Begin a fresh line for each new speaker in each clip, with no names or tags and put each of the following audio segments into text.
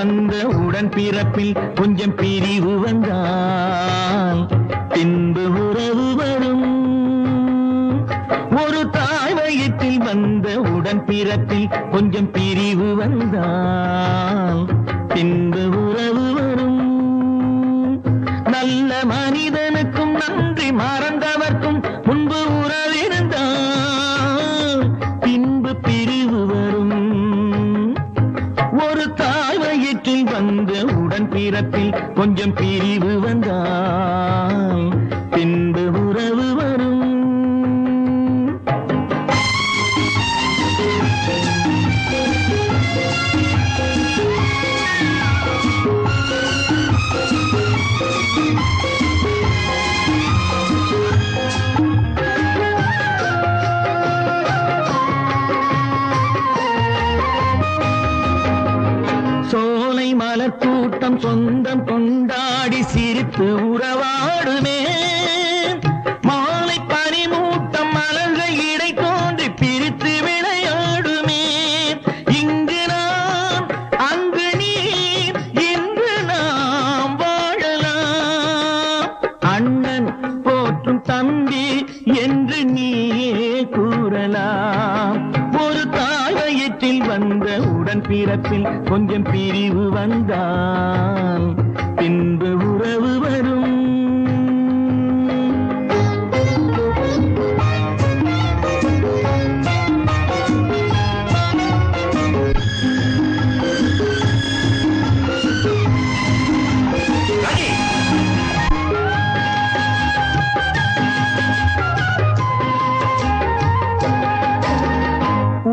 வந்த உடன் பிறப்பில் கொஞ்சம் பிரிவு வந்தால் பின்பு உறவு வரும். ஒரு தாய் வயிற்றில் வந்த உடன் பிறப்பில் கொஞ்சம் பிரிவு வந்தால் உடன் பிறப்பில் கொஞ்சம் பிரிவு வந்தால் பின்பு சொந்தம் சொந்தம் கொண்டாடி சிரித்து உறவாடுமே. மாலை பனிமூட்டம் மலர்ந்த இடை தோன்றி பிரித்து விளையாடுமே. இங்கு நாம் அங்கு நீ இன்று நாம் வாழலாம். அண்ணன் போற்றும் தம்பி என்று நீ உடன் பிறப்பில் கொஞ்சம் பிரிவு வந்தான் பின்பு உறவு வரும்.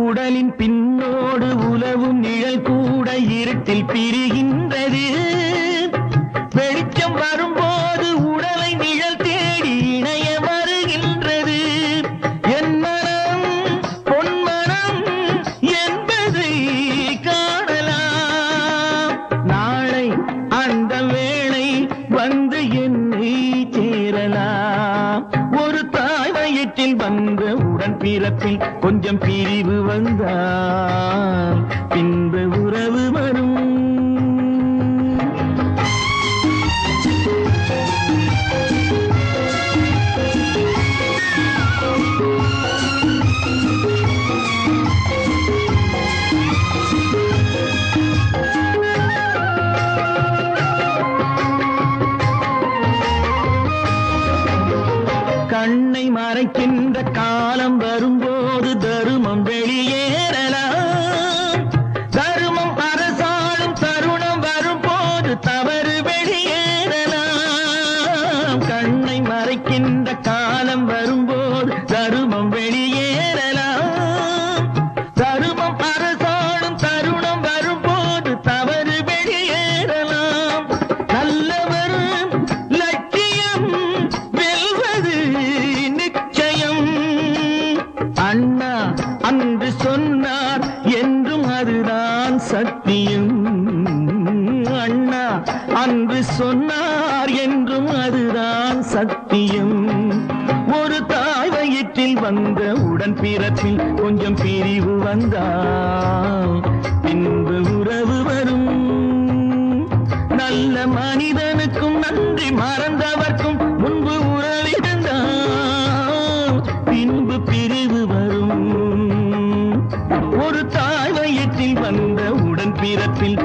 உடலின் பின்னோடு உலவும் நிழல் கூட இருட்டில் பிரிகின்றது. வயிற்றில் வந்த உடன் பிறப்பில் கொஞ்சம் பிரிவு வந்தால் பின்பு கண்ணை மறைக்கின்ற காலம் வரும்போது தருமம் வெளியேறலாம் சத்தியம். அண்ணா அன்று சொன்னார் என்றும் அதுதான் சத்தியம். ஒரு தாய் வயிற்றில் வந்த உடன் பிறப்பில் கொஞ்சம் பிரிவு வந்தால் பின்பு உறவு வரும். நல்ல மனிதனுக்கும் நன்றி மறந்தவர்க்கும் வரும்